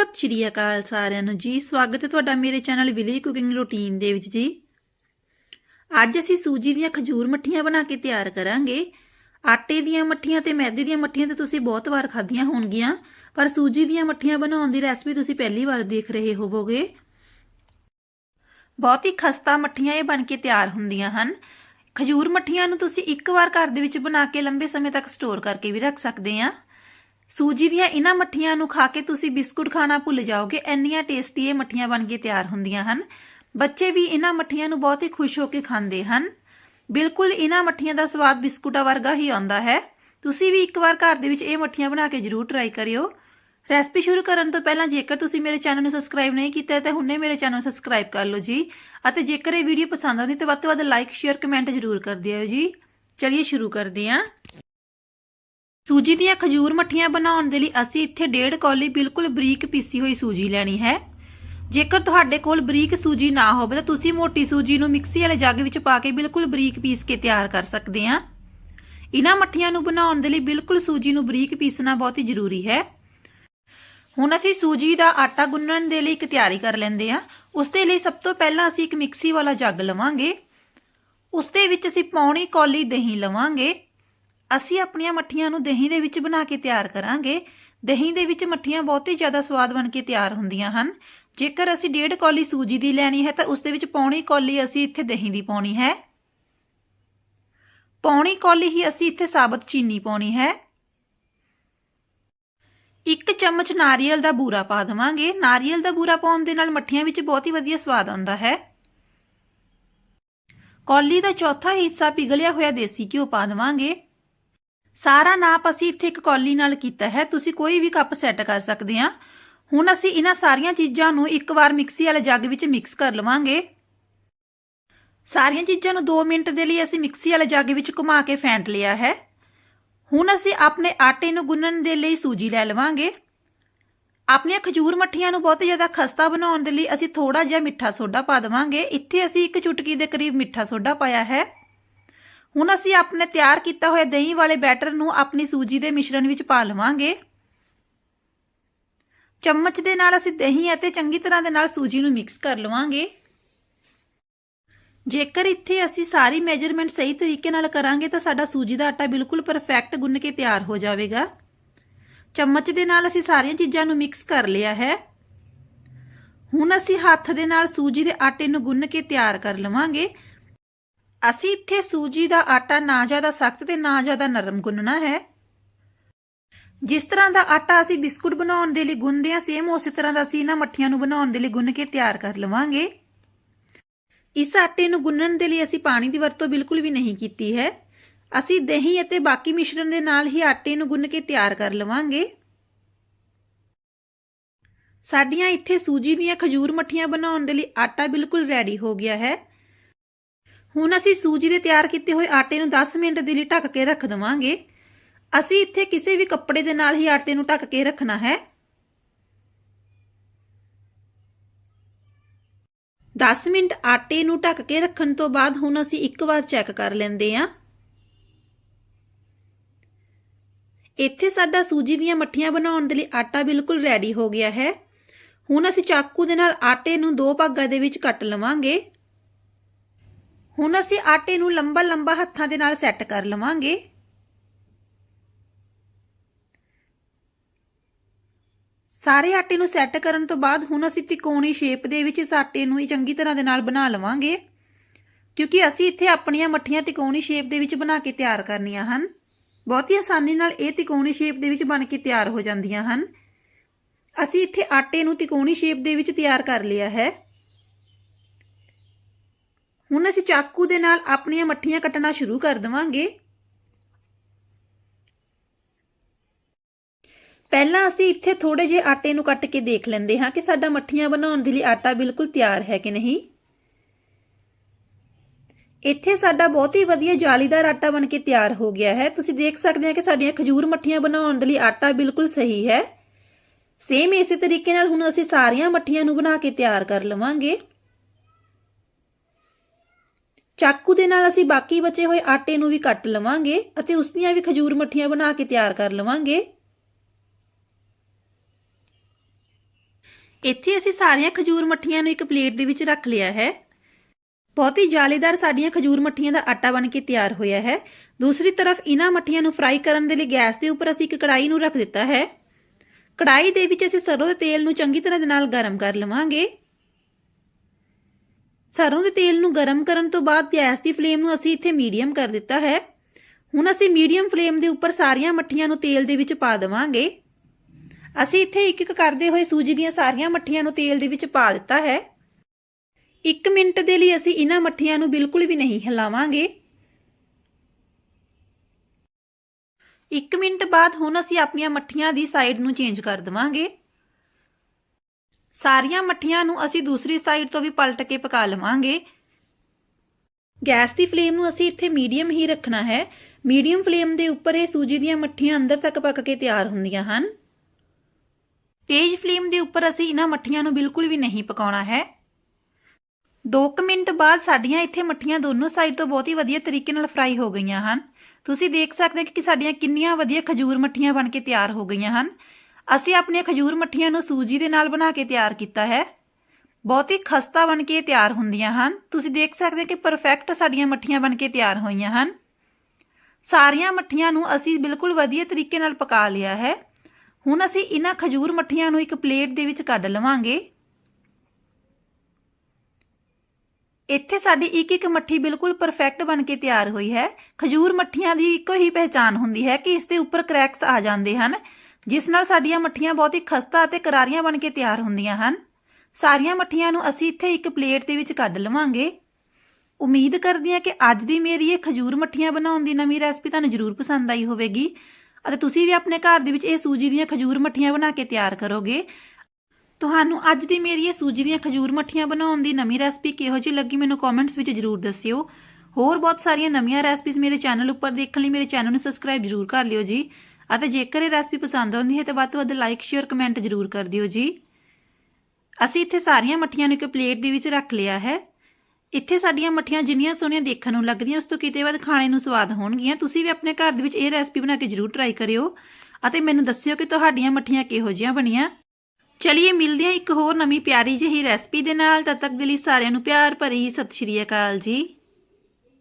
ਸਤਿ ਸ਼੍ਰੀ ਅਕਾਲ ਸਾਰਿਆਂ ਨੂੰ ਜੀ, ਸਵਾਗਤ ਹੈ ਤੁਹਾਡਾ ਮੇਰੇ ਚੈਨਲ ਵਿਲੇਜ ਕੁਕਿੰਗ ਰੂਟੀਨ ਦੇ ਵਿੱਚ ਜੀ। ਅੱਜ ਅਸੀਂ ਸੂਜੀ ਦੀਆਂ ਖਜੂਰ ਮੱਠੀਆਂ ਬਣਾ ਕੇ ਤਿਆਰ ਕਰਾਂਗੇ। ਆਟੇ ਦੀਆਂ ਮੱਠੀਆਂ ਤੇ ਮੈਦੇ ਦੀਆਂ ਮੱਠੀਆਂ ਤੇ ਤੁਸੀਂ ਬਹੁਤ ਵਾਰ ਖਾਧੀਆਂ ਹੋਣਗੀਆਂ, ਪਰ ਸੂਜੀ ਦੀਆਂ ਮੱਠੀਆਂ ਬਣਾਉਣ ਦੀ ਰੈਸਪੀ ਤੁਸੀਂ ਪਹਿਲੀ ਵਾਰ ਦੇਖ ਰਹੇ ਹੋਵੋਗੇ। ਬਹੁਤ ਹੀ ਖਸਤਾ ਮੱਠੀਆਂ ਇਹ ਬਣ ਕੇ ਤਿਆਰ ਹੁੰਦੀਆਂ ਹਨ। ਖਜੂਰ ਮੱਠੀਆਂ ਨੂੰ ਤੁਸੀਂ ਇੱਕ ਵਾਰ ਘਰ ਦੇ ਵਿੱਚ ਬਣਾ ਕੇ ਲੰਬੇ ਸਮੇਂ ਤੱਕ ਸਟੋਰ ਕਰਕੇ ਵੀ ਰੱਖ ਸਕਦੇ ਆ। ਸੂਜੀ ਦੀਆਂ ਇਹਨਾਂ ਮੱਠੀਆਂ ਨੂੰ ਖਾ ਕੇ ਤੁਸੀਂ ਬਿਸਕੁਟ ਖਾਣਾ ਭੁੱਲ ਜਾਓਗੇ। ਇੰਨੀਆਂ ਟੇਸਟੀ ਇਹ ਮੱਠੀਆਂ ਬਣ ਕੇ ਤਿਆਰ ਹੁੰਦੀਆਂ ਹਨ। ਬੱਚੇ ਵੀ ਇਹਨਾਂ ਮੱਠੀਆਂ ਨੂੰ ਬਹੁਤ ਹੀ ਖੁਸ਼ ਹੋ ਕੇ ਖਾਂਦੇ ਹਨ। ਬਿਲਕੁਲ ਇਹਨਾਂ ਮੱਠੀਆਂ ਦਾ ਸਵਾਦ ਬਿਸਕੁਟਾਂ ਵਰਗਾ ਹੀ ਆਉਂਦਾ ਹੈ। ਤੁਸੀਂ ਵੀ ਇੱਕ ਵਾਰ ਘਰ ਦੇ ਵਿੱਚ ਇਹ ਮੱਠੀਆਂ ਬਣਾ ਕੇ ਜ਼ਰੂਰ ਟਰਾਈ ਕਰਿਓ। ਰੈਸਪੀ ਸ਼ੁਰੂ ਕਰਨ ਤੋਂ ਪਹਿਲਾਂ ਜੇਕਰ ਤੁਸੀਂ ਮੇਰੇ ਚੈਨਲ ਨੂੰ ਸਬਸਕ੍ਰਾਈਬ ਨਹੀਂ ਕੀਤਾ ਤਾਂ ਹੁਣੇ ਮੇਰੇ ਚੈਨਲ ਨੂੰ ਸਬਸਕ੍ਰਾਈਬ ਕਰ ਲਓ ਜੀ। ਅਤੇ ਜੇਕਰ ਇਹ ਵੀਡੀਓ ਪਸੰਦ ਆਉਂਦੀ ਤਾਂ ਵੱਧ ਤੋਂ ਵੱਧ ਲਾਈਕ ਸ਼ੇਅਰ ਕਮੈਂਟ ਜ਼ਰੂਰ ਕਰ ਦਿਓ ਜੀ। ਚਲਿਏ ਸ਼ੁਰੂ ਕਰਦੇ ਹਾਂ। ਸੂਜੀ ਦੀਆਂ ਖਜੂਰ ਮੱਠੀਆਂ ਬਣਾਉਣ ਦੇ ਲਈ ਅਸੀਂ ਇੱਥੇ ਡੇਢ ਕੌਲੀ ਬਿਲਕੁਲ ਬਰੀਕ ਪੀਸੀ ਹੋਈ ਸੂਜੀ ਲੈਣੀ ਹੈ। ਜੇਕਰ ਤੁਹਾਡੇ ਕੋਲ ਬਰੀਕ ਸੂਜੀ ਨਾ ਹੋਵੇ ਤਾਂ ਤੁਸੀਂ ਮੋਟੀ ਸੂਜੀ ਨੂੰ ਮਿਕਸੀ ਵਾਲੇ ਜੱਗ ਵਿੱਚ ਪਾ ਕੇ ਬਿਲਕੁਲ ਬਰੀਕ ਪੀਸ ਕੇ ਤਿਆਰ ਕਰ ਸਕਦੇ ਹਾਂ। ਇਹਨਾਂ ਮੱਠੀਆਂ ਨੂੰ ਬਣਾਉਣ ਦੇ ਲਈ ਬਿਲਕੁਲ ਸੂਜੀ ਨੂੰ ਬਰੀਕ ਪੀਸਣਾ ਬਹੁਤ ਹੀ ਜ਼ਰੂਰੀ ਹੈ। ਹੁਣ ਅਸੀਂ ਸੂਜੀ ਦਾ ਆਟਾ ਗੁੰਨਣ ਦੇ ਲਈ ਇੱਕ ਤਿਆਰੀ ਕਰ ਲੈਂਦੇ ਹਾਂ। ਉਸ ਦੇ ਲਈ ਸਭ ਤੋਂ ਪਹਿਲਾਂ ਅਸੀਂ ਇੱਕ ਮਿਕਸੀ ਵਾਲਾ ਜੱਗ ਲਵਾਂਗੇ। ਉਸ ਦੇ ਵਿੱਚ ਅਸੀਂ ਪੌਣੀ ਕੌਲੀ ਦਹੀਂ ਲਵਾਂਗੇ। ਅਸੀਂ ਆਪਣੀਆਂ ਮੱਠੀਆਂ ਨੂੰ ਦਹੀਂ ਦੇ ਵਿੱਚ ਬਣਾ ਕੇ ਤਿਆਰ ਕਰਾਂਗੇ। ਦਹੀਂ ਦੇ ਵਿੱਚ ਮੱਠੀਆਂ ਬਹੁਤ ਹੀ ਜ਼ਿਆਦਾ ਸਵਾਦ ਬਣ ਕੇ ਤਿਆਰ ਹੁੰਦੀਆਂ ਹਨ। ਜੇਕਰ ਅਸੀਂ ਡੇਢ ਕੌਲੀ ਸੂਜੀ ਦੀ ਲੈਣੀ ਹੈ ਤਾਂ ਉਸ ਦੇ ਵਿੱਚ ਪੌਣੀ ਕੌਲੀ ਅਸੀਂ ਇੱਥੇ ਦਹੀਂ ਦੀ ਪਾਉਣੀ ਹੈ। ਪੌਣੀ ਕੌਲੀ ਹੀ ਅਸੀਂ ਇੱਥੇ ਸਾਬਤ ਚੀਨੀ ਪਾਉਣੀ ਹੈ। ਇੱਕ ਚਮਚ ਨਾਰੀਅਲ ਦਾ ਬੂਰਾ ਪਾ ਦਵਾਂਗੇ। ਨਾਰੀਅਲ ਦਾ ਬੂਰਾ ਪਾਉਣ ਦੇ ਨਾਲ ਮੱਠੀਆਂ ਵਿੱਚ ਬਹੁਤ ਹੀ ਵਧੀਆ ਸਵਾਦ ਆਉਂਦਾ ਹੈ। ਕੌਲੀ ਦਾ ਚੌਥਾ ਹਿੱਸਾ ਪਿਘਲਿਆ ਹੋਇਆ ਦੇਸੀ ਘਿਓ ਪਾ ਦਵਾਂਗੇ। ਸਾਰਾ ਨਾਪ ਅਸੀਂ ਇੱਥੇ ਇੱਕ ਕੌਲੀ ਨਾਲ ਕੀਤਾ ਹੈ। ਤੁਸੀਂ ਕੋਈ ਵੀ ਕੱਪ ਸੈੱਟ ਕਰ ਸਕਦੇ ਆ ਹੁਣ ਅਸੀਂ ਇਹਨਾਂ ਸਾਰੀਆਂ ਚੀਜ਼ਾਂ ਨੂੰ ਇੱਕ ਵਾਰ ਮਿਕਸੀ ਵਾਲੇ ਜੱਗ ਵਿੱਚ ਮਿਕਸ ਕਰ ਲਵਾਂਗੇ। ਸਾਰੀਆਂ ਚੀਜ਼ਾਂ ਨੂੰ 2 ਮਿੰਟ ਦੇ ਲਈ ਅਸੀਂ ਮਿਕਸੀ ਵਾਲੇ ਜੱਗ ਵਿੱਚ ਘੁਮਾ ਕੇ ਫੈਂਟ ਲਿਆ ਹੈ। ਹੁਣ ਅਸੀਂ ਆਪਣੇ ਆਟੇ ਨੂੰ ਗੁੰਨਣ ਦੇ ਲਈ ਸੂਜੀ ਲੈ ਲਵਾਂਗੇ। ਆਪਣੀਆਂ ਖਜੂਰ ਮੱਠੀਆਂ ਨੂੰ ਬਹੁਤ ਜ਼ਿਆਦਾ ਖਸਤਾ ਬਣਾਉਣ ਦੇ ਲਈ ਅਸੀਂ ਥੋੜਾ ਜਿਹਾ ਮਿੱਠਾ ਸੋਡਾ ਪਾ ਦੇਵਾਂਗੇ। ਇੱਥੇ ਅਸੀਂ ਇੱਕ ਚੁਟਕੀ ਦੇ ਕਰੀਬ ਮਿੱਠਾ ਸੋਡਾ ਪਾਇਆ ਹੈ। ਹੁਣ ਅਸੀਂ ਆਪਣੇ ਤਿਆਰ ਕੀਤਾ ਹੋਇਆ ਦਹੀਂ ਵਾਲੇ ਬੈਟਰ ਨੂੰ ਆਪਣੀ ਸੂਜੀ ਦੇ ਮਿਸ਼ਰਣ ਵਿੱਚ ਪਾ ਲਵਾਂਗੇ। ਚਮਚ ਦੇ ਨਾਲ ਅਸੀਂ ਦਹੀਂ ਅਤੇ ਚੰਗੀ ਤਰ੍ਹਾਂ ਦੇ ਨਾਲ ਸੂਜੀ ਨੂੰ ਮਿਕਸ ਕਰ ਲਵਾਂਗੇ। ਜੇਕਰ ਇੱਥੇ ਅਸੀਂ ਸਾਰੀ ਮੈਜਰਮੈਂਟ ਸਹੀ ਤਰੀਕੇ ਨਾਲ ਕਰਾਂਗੇ ਤਾਂ ਸਾਡਾ ਸੂਜੀ ਦਾ ਆਟਾ ਬਿਲਕੁਲ ਪਰਫੈਕਟ ਗੁੰਨ ਕੇ ਤਿਆਰ ਹੋ ਜਾਵੇਗਾ। ਚਮਚ ਦੇ ਨਾਲ ਅਸੀਂ ਸਾਰੀਆਂ ਚੀਜ਼ਾਂ ਨੂੰ ਮਿਕਸ ਕਰ ਲਿਆ ਹੈ। ਹੁਣ ਅਸੀਂ ਹੱਥ ਦੇ ਨਾਲ ਸੂਜੀ ਦੇ ਆਟੇ ਨੂੰ ਗੁੰਨ ਕੇ ਤਿਆਰ ਕਰ ਲਵਾਂਗੇ। ਅਸੀਂ ਇੱਥੇ ਸੂਜੀ ਦਾ ਆਟਾ ਨਾ ਜ਼ਿਆਦਾ ਸਖਤ ਤੇ ਨਾ ਜ਼ਿਆਦਾ ਨਰਮ ਗੁੰਨਣਾ ਹੈ। ਜਿਸ ਤਰ੍ਹਾਂ ਦਾ ਆਟਾ ਅਸੀਂ ਬਿਸਕੁਟ ਬਣਾਉਣ ਦੇ ਲਈ ਗੁੰਨਦੇ ਹਾਂ ਸੇਮ ਉਸੇ ਤਰ੍ਹਾਂ ਦਾ ਅਸੀਂ ਇਹਨਾਂ ਮੱਠੀਆਂ ਨੂੰ ਬਣਾਉਣ ਦੇ ਲਈ ਗੁੰਨ ਕੇ ਤਿਆਰ ਕਰ ਲਵਾਂਗੇ। ਇਸ ਆਟੇ ਨੂੰ ਗੁੰਨਣ ਦੇ ਲਈ ਅਸੀਂ ਪਾਣੀ ਦੀ ਵਰਤੋਂ ਬਿਲਕੁਲ ਵੀ ਨਹੀਂ ਕੀਤੀ ਹੈ। ਅਸੀਂ ਦਹੀਂ ਅਤੇ ਬਾਕੀ ਮਿਸ਼ਰਣ ਦੇ ਨਾਲ ਹੀ ਆਟੇ ਨੂੰ ਗੁੰਨ ਕੇ ਤਿਆਰ ਕਰ ਲਵਾਂਗੇ। ਸਾਡੀਆਂ ਇੱਥੇ ਸੂਜੀ ਦੀਆਂ ਖਜੂਰ ਮੱਠੀਆਂ ਬਣਾਉਣ ਦੇ ਲਈ ਆਟਾ ਬਿਲਕੁਲ ਰੈਡੀ ਹੋ ਗਿਆ ਹੈ। ਹੁਣ ਅਸੀਂ ਸੂਜੀ ਦੇ ਤਿਆਰ ਕੀਤੇ ਹੋਏ ਆਟੇ ਨੂੰ 10 ਮਿੰਟ ਦੇ ਲਈ ਢੱਕ ਕੇ ਰੱਖ ਦਵਾਂਗੇ। ਅਸੀਂ ਇੱਥੇ ਕਿਸੇ ਵੀ ਕੱਪੜੇ ਦੇ ਨਾਲ ਹੀ ਆਟੇ ਨੂੰ ਢੱਕ ਕੇ ਰੱਖਣਾ ਹੈ। 10 ਮਿੰਟ ਆਟੇ ਨੂੰ ਢੱਕ ਕੇ ਰੱਖਣ ਤੋਂ ਬਾਅਦ ਹੁਣ ਅਸੀਂ ਇੱਕ ਵਾਰ ਚੈੱਕ ਕਰ ਲੈਂਦੇ ਹਾਂ। ਇੱਥੇ ਸਾਡਾ ਸੂਜੀ ਦੀਆਂ ਮੱਠੀਆਂ ਬਣਾਉਣ ਦੇ ਲਈ ਆਟਾ ਬਿਲਕੁਲ ਰੈਡੀ ਹੋ ਗਿਆ ਹੈ। ਹੁਣ ਅਸੀਂ ਚਾਕੂ ਦੇ ਨਾਲ ਆਟੇ ਨੂੰ ਦੋ ਭਾਗਾਂ ਦੇ ਵਿੱਚ ਕੱਟ ਲਵਾਂਗੇ। ਹੁਣ ਅਸੀਂ ਆਟੇ ਨੂੰ ਲੰਬਾ ਲੰਬਾ ਹੱਥਾਂ ਦੇ ਨਾਲ ਸੈੱਟ ਕਰ ਲਵਾਂਗੇ। ਸਾਰੇ ਆਟੇ ਨੂੰ ਸੈੱਟ ਕਰਨ ਤੋਂ ਬਾਅਦ ਹੁਣ ਅਸੀਂ ਤਿਕੋਣੀ ਸ਼ੇਪ ਦੇ ਵਿੱਚ ਇਸ ਆਟੇ ਨੂੰ ਚੰਗੀ ਤਰ੍ਹਾਂ ਦੇ ਨਾਲ ਬਣਾ ਲਵਾਂਗੇ। ਕਿਉਂਕਿ ਅਸੀਂ ਇੱਥੇ ਆਪਣੀਆਂ ਮੱਠੀਆਂ ਤਿਕੋਣੀ ਸ਼ੇਪ ਦੇ ਵਿੱਚ ਬਣਾ ਕੇ ਤਿਆਰ ਕਰਨੀਆਂ ਹਨ। ਬਹੁਤ ਹੀ ਆਸਾਨੀ ਨਾਲ ਇਹ ਤਿਕੋਣੀ ਸ਼ੇਪ ਦੇ ਵਿੱਚ ਬਣ ਕੇ ਤਿਆਰ ਹੋ ਜਾਂਦੀਆਂ ਹਨ। ਅਸੀਂ ਇੱਥੇ ਆਟੇ ਨੂੰ ਤਿਕੋਣੀ ਸ਼ੇਪ ਦੇ ਵਿੱਚ ਤਿਆਰ ਕਰ ਲਿਆ ਹੈ। ਹੁਣ ਅਸੀਂ ਚਾਕੂ ਦੇ ਨਾਲ ਆਪਣੀਆਂ ਮੱਠੀਆਂ ਕੱਟਣਾ ਸ਼ੁਰੂ ਕਰ ਦਵਾਂਗੇ। ਪਹਿਲਾਂ ਅਸੀਂ ਇੱਥੇ ਥੋੜੇ ਜਿਹੇ ਆਟੇ ਨੂੰ ਕੱਟ ਕੇ ਦੇਖ ਲੈਂਦੇ ਹਾਂ ਕਿ ਸਾਡਾ ਮੱਠੀਆਂ ਬਣਾਉਣ ਦੇ ਲਈ ਆਟਾ ਬਿਲਕੁਲ ਤਿਆਰ ਹੈ ਕਿ ਨਹੀਂ। ਇੱਥੇ ਸਾਡਾ ਬਹੁਤ ਹੀ ਵਧੀਆ ਜਾਲੀਦਾਰ ਆਟਾ ਬਣ ਕੇ ਤਿਆਰ ਹੋ ਗਿਆ ਹੈ। ਤੁਸੀਂ ਦੇਖ ਸਕਦੇ ਹੋ ਕਿ ਸਾਡੀਆਂ ਖਜੂਰ ਮੱਠੀਆਂ ਬਣਾਉਣ ਦੇ ਲਈ ਆਟਾ ਬਿਲਕੁਲ ਸਹੀ ਹੈ। ਸੇਮ ਇਸੇ ਤਰੀਕੇ ਨਾਲ ਹੁਣ ਅਸੀਂ ਸਾਰੀਆਂ ਮੱਠੀਆਂ ਨੂੰ ਬਣਾ ਕੇ ਤਿਆਰ ਕਰ ਲਵਾਂਗੇ। ਚਾਕੂ ਦੇ ਨਾਲ ਅਸੀਂ ਬਾਕੀ ਬਚੇ ਹੋਏ ਆਟੇ ਨੂੰ ਵੀ ਕੱਟ ਲਵਾਂਗੇ ਅਤੇ ਉਸ ਦੀਆਂ ਵੀ ਖਜੂਰ ਮੱਠੀਆਂ ਬਣਾ ਕੇ ਤਿਆਰ ਕਰ ਲਵਾਂਗੇ। ਇੱਥੇ ਅਸੀਂ ਸਾਰੀਆਂ ਖਜੂਰ ਮੱਠੀਆਂ ਨੂੰ ਇੱਕ ਪਲੇਟ ਦੇ ਵਿੱਚ ਰੱਖ ਲਿਆ ਹੈ। ਬਹੁਤ ਹੀ ਜਾਲੀਦਾਰ ਸਾਡੀਆਂ ਖਜੂਰ ਮੱਠੀਆਂ ਦਾ ਆਟਾ ਬਣ ਕੇ ਤਿਆਰ ਹੋਇਆ ਹੈ। ਦੂਸਰੀ ਤਰਫ ਇਹਨਾਂ ਮੱਠੀਆਂ ਨੂੰ ਫਰਾਈ ਕਰਨ ਦੇ ਲਈ ਗੈਸ ਦੇ ਉੱਪਰ ਅਸੀਂ ਇੱਕ ਕੜਾਈ ਨੂੰ ਰੱਖ ਦਿੱਤਾ ਹੈ। ਕੜਾਈ ਦੇ ਵਿੱਚ ਅਸੀਂ ਸਰੋਂ ਦੇ ਤੇਲ ਨੂੰ ਚੰਗੀ ਤਰ੍ਹਾਂ ਦੇ ਨਾਲ ਗਰਮ ਕਰ ਲਵਾਂਗੇ। ਸਰੋਂ ਦੇ ਤੇਲ ਨੂੰ ਗਰਮ ਕਰਨ ਤੋਂ ਬਾਅਦ ਗੈਸ ਦੀ ਫਲੇਮ ਨੂੰ ਅਸੀਂ ਇੱਥੇ ਮੀਡੀਅਮ ਕਰ ਦਿੱਤਾ ਹੈ। ਹੁਣ ਅਸੀਂ ਮੀਡੀਅਮ ਫਲੇਮ ਦੇ ਉੱਪਰ ਸਾਰੀਆਂ ਮੱਠੀਆਂ ਨੂੰ ਤੇਲ ਦੇ ਵਿੱਚ ਪਾ ਦੇਵਾਂਗੇ। ਅਸੀਂ ਇੱਥੇ ਇੱਕ ਇੱਕ ਕਰਦੇ ਹੋਏ ਸੂਜੀ ਦੀਆਂ ਸਾਰੀਆਂ ਮੱਠੀਆਂ ਨੂੰ ਤੇਲ ਦੇ ਵਿੱਚ ਪਾ ਦਿੱਤਾ ਹੈ। 1 ਮਿੰਟ ਦੇ ਲਈ ਅਸੀਂ ਇਹਨਾਂ ਮੱਠੀਆਂ ਨੂੰ ਬਿਲਕੁਲ ਵੀ ਨਹੀਂ ਹਿਲਾਵਾਂਗੇ। 1 ਮਿੰਟ ਬਾਅਦ ਹੁਣ ਅਸੀਂ ਆਪਣੀਆਂ ਮੱਠੀਆਂ ਦੀ ਸਾਈਡ ਨੂੰ ਚੇਂਜ ਕਰ ਦੇਵਾਂਗੇ। ਸਾਰੀਆਂ ਮੱਠੀਆਂ ਨੂੰ ਅਸੀਂ ਦੂਸਰੀ ਸਾਈਡ ਤੋਂ ਵੀ ਪਲਟ ਕੇ ਪਕਾ ਲਵਾਂਗੇ। ਗੈਸ ਦੀ ਫਲੇਮ ਨੂੰ ਅਸੀਂ ਇੱਥੇ ਮੀਡੀਅਮ ਹੀ ਰੱਖਣਾ ਹੈ। ਮੀਡੀਅਮ ਫਲੇਮ ਦੇ ਉੱਪਰ ਇਹ ਸੂਜੀ ਦੀਆਂ ਮੱਠੀਆਂ ਅੰਦਰ ਤੱਕ ਪੱਕ ਕੇ ਤਿਆਰ ਹੁੰਦੀਆਂ ਹਨ। ਤੇਜ਼ ਫਲੇਮ ਦੇ ਉੱਪਰ ਅਸੀਂ ਇਹਨਾਂ ਮੱਠੀਆਂ ਨੂੰ ਬਿਲਕੁਲ ਵੀ ਨਹੀਂ ਪਕਾਉਣਾ ਹੈ। 2 ਮਿੰਟ ਬਾਅਦ ਸਾਡੀਆਂ ਇੱਥੇ ਮੱਠੀਆਂ ਦੋਨੋਂ ਸਾਈਡ ਤੋਂ ਬਹੁਤ ਹੀ ਵਧੀਆ ਤਰੀਕੇ ਨਾਲ ਫਰਾਈ ਹੋ ਗਈਆਂ ਹਨ। ਤੁਸੀਂ ਦੇਖ ਸਕਦੇ ਹੋ ਕਿ ਸਾਡੀਆਂ ਕਿੰਨੀਆਂ ਵਧੀਆ ਖਜੂਰ ਮੱਠੀਆਂ ਬਣ ਕੇ ਤਿਆਰ ਹੋ ਗਈਆਂ ਹਨ। ਅਸੀਂ ਆਪਣੀਆਂ ਖਜੂਰ ਮੱਠੀਆਂ ਨੂੰ ਸੂਜੀ ਦੇ ਨਾਲ ਬਣਾ ਕੇ ਤਿਆਰ ਕੀਤਾ ਹੈ। ਬਹੁਤ ਹੀ ਖਸਤਾ ਬਣ ਕੇ ਤਿਆਰ ਹੁੰਦੀਆਂ ਹਨ। ਤੁਸੀਂ ਦੇਖ ਸਕਦੇ ਹੋ ਕਿ ਪਰਫੈਕਟ ਸਾਡੀਆਂ ਮੱਠੀਆਂ ਬਣ ਕੇ ਤਿਆਰ ਹੋਈਆਂ ਹਨ। ਸਾਰੀਆਂ ਮੱਠੀਆਂ ਨੂੰ ਅਸੀਂ ਬਿਲਕੁਲ ਵਧੀਆ ਤਰੀਕੇ ਨਾਲ ਪਕਾ ਲਿਆ ਹੈ। ਹੁਣ ਅਸੀਂ ਇਹਨਾਂ ਖਜੂਰ ਮੱਠੀਆਂ ਨੂੰ ਇੱਕ ਪਲੇਟ ਦੇ ਵਿੱਚ ਕੱਢ ਲਵਾਂਗੇ। ਇੱਥੇ ਸਾਡੀ ਇੱਕ ਇੱਕ ਮੱਠੀ ਬਿਲਕੁਲ ਪਰਫੈਕਟ ਬਣ ਕੇ ਤਿਆਰ ਹੋਈ ਹੈ। ਖਜੂਰ ਮੱਠੀਆਂ ਦੀ ਇੱਕੋ ਹੀ ਪਹਿਚਾਨ ਹੁੰਦੀ ਹੈ ਕਿ ਇਸ ਦੇ ਉੱਪਰ ਕ੍ਰੈਕਸ ਆ ਜਾਂਦੇ ਹਨ। ਜਿਸ ਨਾਲ ਸਾਡੀਆਂ ਮੱਠੀਆਂ ਬਹੁਤ ਹੀ ਖਸਤਾ ਅਤੇ ਕਰਾਰੀਆਂ ਬਣ ਕੇ ਤਿਆਰ ਹੁੰਦੀਆਂ ਹਨ। ਸਾਰੀਆਂ ਮੱਠੀਆਂ ਨੂੰ ਅਸੀਂ ਇੱਥੇ ਇੱਕ ਪਲੇਟ ਦੇ ਵਿੱਚ ਕੱਢ ਲਵਾਂਗੇ। ਉਮੀਦ ਕਰਦੀ ਹਾਂ ਕਿ ਅੱਜ ਦੀ ਮੇਰੀ ਇਹ ਖਜੂਰ ਮੱਠੀਆਂ ਬਣਾਉਣ ਦੀ ਨਵੀਂ ਰੈਸਪੀ ਤੁਹਾਨੂੰ ਜ਼ਰੂਰ ਪਸੰਦ ਆਈ ਹੋਵੇਗੀ। ਅਤੇ ਤੁਸੀਂ ਵੀ ਆਪਣੇ ਘਰ ਦੇ ਵਿੱਚ ਇਹ ਸੂਜੀ ਦੀਆਂ ਖਜੂਰ ਮੱਠੀਆਂ ਬਣਾ ਕੇ ਤਿਆਰ ਕਰੋਗੇ। ਤੁਹਾਨੂੰ ਅੱਜ ਦੀ ਮੇਰੀ ਇਹ ਸੂਜੀ ਦੀਆਂ ਖਜੂਰ ਮੱਠੀਆਂ ਬਣਾਉਣ ਦੀ ਨਵੀਂ ਰੈਸਪੀ ਕਿਹੋ ਜਿਹੀ ਲੱਗੀ ਮੈਨੂੰ ਕਮੈਂਟਸ ਵਿੱਚ ਜ਼ਰੂਰ ਦੱਸਿਓ। ਹੋਰ ਬਹੁਤ ਸਾਰੀਆਂ ਨਵੀਆਂ ਰੈਸਪੀਜ਼ ਮੇਰੇ ਚੈਨਲ ਉੱਪਰ ਦੇਖਣ ਲਈ ਮੇਰੇ ਚੈਨਲ ਨੂੰ ਸਬਸਕ੍ਰਾਈਬ ਜ਼ਰੂਰ ਕਰ ਲਿਓ ਜੀ। ਅਤੇ ਜੇਕਰ ਇਹ ਰੈਸਪੀ ਪਸੰਦ ਆਉਂਦੀ ਹੈ ਤਾਂ ਵੱਧ ਤੋਂ ਵੱਧ ਲਾਈਕ ਸ਼ੇਅਰ ਕਮੈਂਟ ਜ਼ਰੂਰ ਕਰ ਦਿਓ ਜੀ। ਅਸੀਂ ਇੱਥੇ ਸਾਰੀਆਂ ਮੱਠੀਆਂ ਨੂੰ ਇੱਕ ਪਲੇਟ ਦੇ ਵਿੱਚ ਰੱਖ ਲਿਆ ਹੈ। ਇੱਥੇ ਸਾਡੀਆਂ ਮੱਠੀਆਂ ਜਿੰਨੀਆਂ ਸੋਹਣੀਆਂ ਦੇਖਣ ਨੂੰ ਲੱਗ ਰਹੀਆਂ ਉਸ ਤੋਂ ਕਿਤੇ ਵੱਧ ਖਾਣੇ ਨੂੰ ਸਵਾਦ ਹੋਣਗੀਆਂ। ਤੁਸੀਂ ਵੀ ਆਪਣੇ ਘਰ ਦੇ ਵਿੱਚ ਇਹ ਰੈਸਪੀ ਬਣਾ ਕੇ ਜ਼ਰੂਰ ਟਰਾਈ ਕਰਿਓ ਅਤੇ ਮੈਨੂੰ ਦੱਸਿਓ ਕਿ ਤੁਹਾਡੀਆਂ ਮੱਠੀਆਂ ਕਿਹੋ ਜਿਹੀਆਂ ਬਣੀਆਂ। ਚਲਿਏ, ਮਿਲਦੇ ਹਾਂ ਇੱਕ ਹੋਰ ਨਵੀਂ ਪਿਆਰੀ ਜਿਹੀ ਰੈਸਪੀ ਦੇ ਨਾਲ। ਤਦ ਤੱਕ ਦੇ ਲਈ ਸਾਰਿਆਂ ਨੂੰ ਪਿਆਰ ਭਰੀ ਸਤਿ ਸ਼੍ਰੀ ਅਕਾਲ ਜੀ।